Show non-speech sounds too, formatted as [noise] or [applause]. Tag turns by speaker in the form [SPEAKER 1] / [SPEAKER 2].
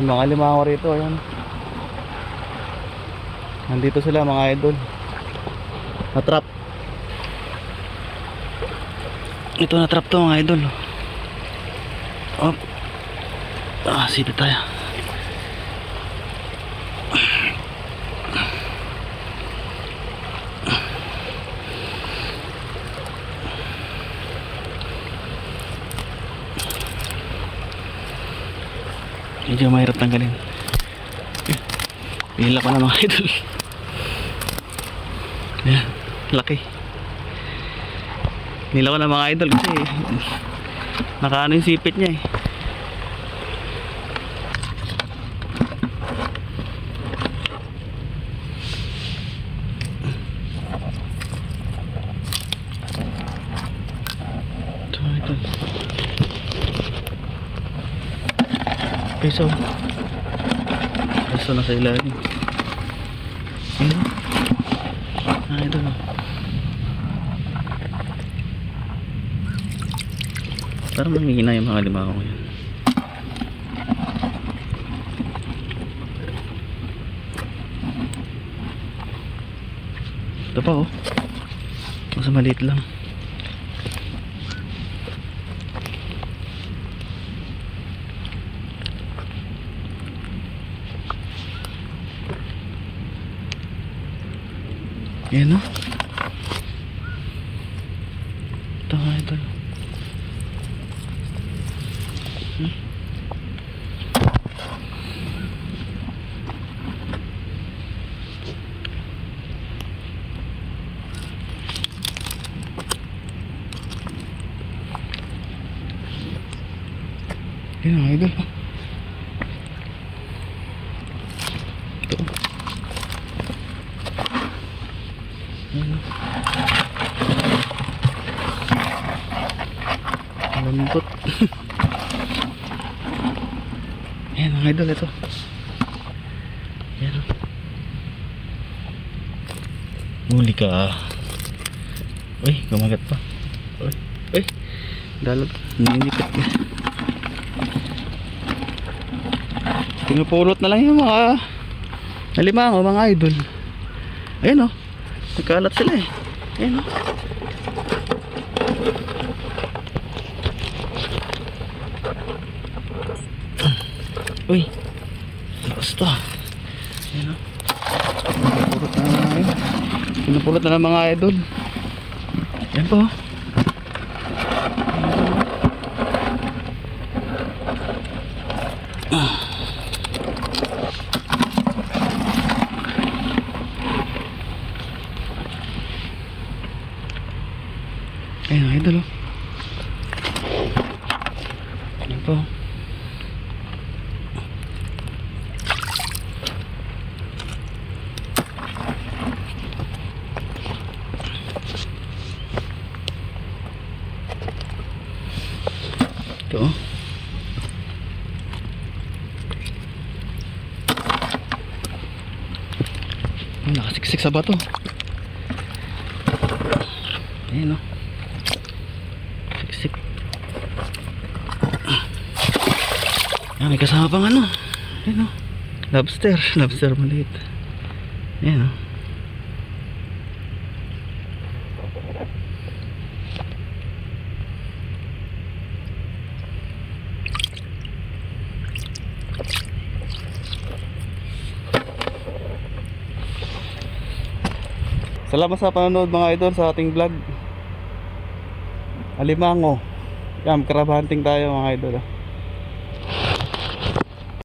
[SPEAKER 1] Mga limango rito, ayan. Nandito sila mga idol. Na-trap. Ito na-trap to mga idol. Op. Ah, sipit tayo. Medyo mahirap tanggalin. Pila pa na mga idol. Yan, laki. Nila ko na mga idol kasi nakaano yung sipit niya eh. Ito, ito. Peso. Peso na sa ilalim. Ayun. Ah, ito na. Parang mangihina yung mga lima ko ngayon. Ito pa oh. Mas maliit lang. Yan oh. Ito nga ito. Hmm? Yan ang idol. oh. Ito. Yan. oh. Lambot. Yan ang idol ito. Yan. oh. Huli ka. Uy, gumagat pa. Uy, uy. Dalag. Ninipit niya. Pinupulot na lang yung mga alimango, mga idol. Ayan o. Nagkalat sila eh. Ayan o. Uy. Lakas to. Ayan o. Pinupulot na lang yun. Pinupulot na lang mga idol. Ayan po. Ayan, idol oh. Ayan po. Ito oh. Oh, nakasiksik sa bato. Ayan oh. Siksik. Ah, may kasama pang ano. Ayan o. Lobster. [laughs] Lobster maliit. Ayan o. Salamat sa panonood mga idol sa ating vlog. Alimango. Yan, crab tayo mga idol. ah.